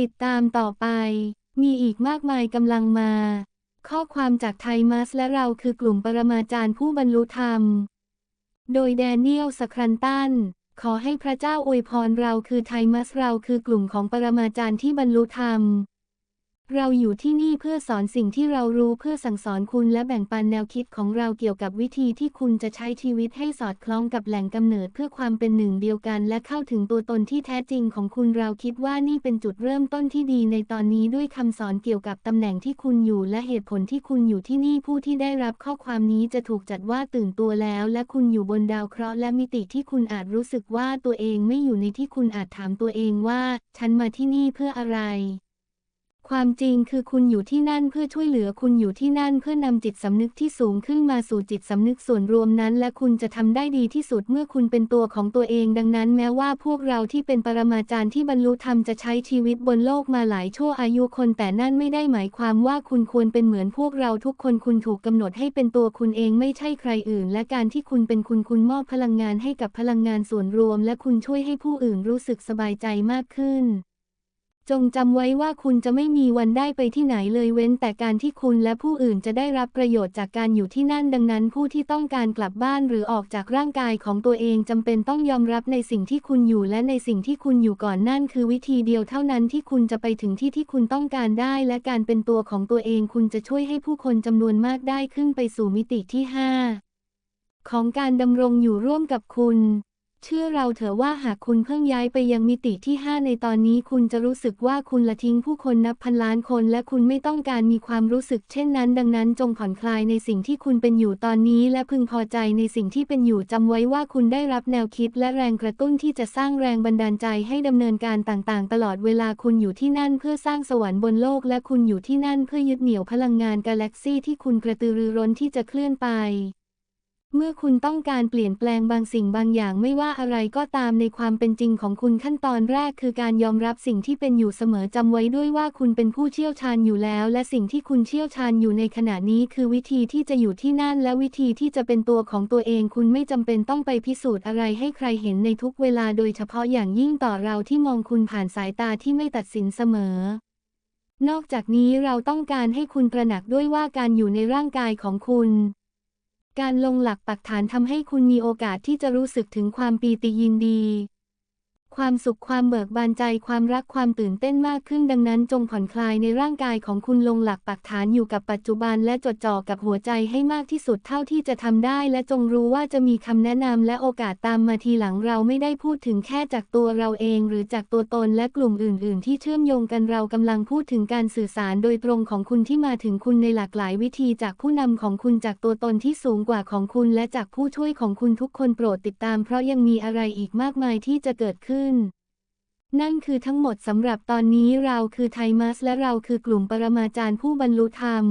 ติดตามต่อไป มีอีกมากมายกำลังมา ข้อความจากไทมัสและเราคือกลุ่มปรมาจารย์ผู้บรรลุธรรม โดยแดเนียลสครันตัน ขอให้พระเจ้าอวยพรเราคือไทมัสเราคือกลุ่มของปรมาจารย์ที่บรรลุธรรม เราอยู่ที่นี่เพื่อสอนสิ่งที่เรารู้เพื่อสั่งสอนคุณและแบ่งปันแนวคิดของเราเกี่ยวกับวิธีที่คุณจะใช้ชีวิตให้สอดคล้องกับแหล่งกำเนิดเพื่อความเป็นหนึ่งเดียวกัน และเข้าถึงตัวตนที่แท้จริงของคุณเราคิดว่านี่เป็นจุดเริ่มต้นที่ดีในตอนนี้ด้วยคำสอนเกี่ยวกับตำแหน่งที่คุณอยู่และเหตุผลที่คุณอยู่ที่นี่ผู้ที่ได้รับข้อความนี้จะถูกจัดว่าตื่นตัวแล้ว และคุณอยู่บนดาวเคราะห์และมิติที่คุณอาจรู้สึกว่าตัวเองไม่อยู่ในที่คุณอาจถามตัวเองว่า ฉันมาที่นี่เพื่ออะไร ความจริงคือคุณอยู่ที่นั่นเพื่อช่วยเหลือคุณอยู่ที่นั่นเพื่อนำจิตสำนึกที่สูงขึ้นมาสู่จิตสำนึกส่วนรวมนั้น และคุณจะทำได้ดีที่สุดเมื่อคุณเป็นตัวของตัวเอง ดังนั้นแม้ว่าพวกเราที่เป็นปรมาจารย์ที่บรรลุธรรมจะใช้ชีวิตบนโลกมาหลายชั่วอายุคนแต่นั่นไม่ได้หมายความว่าคุณควรเป็นเหมือนพวกเราทุกคนคุณถูกกำหนดให้เป็นตัวคุณเองไม่ใช่ใครอื่น และการที่คุณเป็นคุณคุณมอบพลังงานให้กับพลังงานส่วนรวม และคุณช่วยให้ผู้อื่นรู้สึกสบายใจมากขึ้น จงจำไว้ว่าคุณจะไม่มีวันได้ไปที่ไหนเลยเว้นแต่การที่คุณและผู้อื่นจะได้รับประโยชน์จากการอยู่ที่นั่นดังนั้นผู้ที่ต้องการกลับบ้านหรือออกจากร่างกายของตัวเองจำเป็นต้องยอมรับในสิ่งที่คุณอยู่และในสิ่งที่คุณอยู่ก่อนนั่นคือวิธีเดียวเท่านั้นที่คุณจะไปถึงที่ที่คุณต้องการได้และการเป็นตัวของตัวเองคุณจะช่วยให้ผู้คนจำนวนมากได้ขึ้นไปสู่มิติที่ 5 ของการดำรงอยู่ร่วมกับคุณ เชื่อเราเถอะว่าหากคุณเพิ่งย้ายไปยังมิติที่ 5 ในตอนนี้คุณจะรู้สึกว่าคุณละทิ้งผู้คนนับพันล้านคนและคุณไม่ต้องการมีความรู้สึกเช่นนั้น ดังนั้นจงผ่อนคลายในสิ่งที่คุณเป็นอยู่ตอนนี้ และพึงพอใจในสิ่งที่เป็นอยู่จำไว้ว่าคุณได้รับแนวคิด และแรงกระตุ้นที่จะสร้างแรงบันดาลใจให้ดำเนินการต่างๆ ตลอดเวลาคุณอยู่ที่นั่นเพื่อสร้างสวรรค์บนโลก และคุณอยู่ที่นั่นเพื่อยึดเหนี่ยวพลังงานกาแล็กซี่ที่คุณกระตือรือร้นที่จะเคลื่อนไป เมื่อคุณต้องการเปลี่ยนแปลงบางสิ่งบางอย่างไม่ว่าอะไรก็ตามในความเป็นจริงของคุณขั้นตอนแรกคือการยอมรับสิ่งที่เป็นอยู่เสมอจำไว้ด้วยว่าคุณเป็นผู้เชี่ยวชาญอยู่แล้ว และสิ่งที่คุณเชี่ยวชาญอยู่ในขณะนี้คือวิธีที่จะอยู่ที่นั่นและวิธีที่จะเป็นตัวของตัวเอง คุณไม่จำเป็นต้องไปพิสูจน์อะไรให้ใครเห็นในทุกเวลาโดยเฉพาะอย่างยิ่งต่อเราที่มองคุณผ่านสายตาที่ไม่ตัดสินเสมอนอกจากนี้เราต้องการให้คุณตระหนักด้วยว่าการอยู่ในร่างกายของคุณ การลงหลักปักฐานทำให้คุณมีโอกาสที่จะรู้สึกถึงความปีติยินดี ความสุขความเบิกบานใจความรักความตื่นเต้นมากขึ้นดังนั้นจงผ่อนคลายในร่างกายของคุณลงหลักปักฐานอยู่กับปัจจุบันและจดจ่อกับหัวใจให้มากที่สุดเท่าที่จะทำได้ และจงรู้ว่าจะมีคำแนะนำและโอกาสตามมาทีหลังเราไม่ได้พูดถึงแค่จากตัวเราเอง หรือจากตัวตนและกลุ่มอื่น ๆ ที่เชื่อมโยงกันเรากำลังพูดถึงการสื่อสารโดยตรงของคุณที่มาถึงคุณในหลากหลายวิธีจากผู้นำของคุณจากตัวตนที่สูงกว่าของคุณ และจากผู้ช่วยของคุณทุกคนโปรดติดตาม เพราะยังมีอะไรอีกมากมายที่จะเกิดขึ้นนั่นคือทั้งหมดสำหรับตอนนี้เราคือไทมัสและเราคือกลุ่มปรมาจารย์ผู้บรรลุธรรม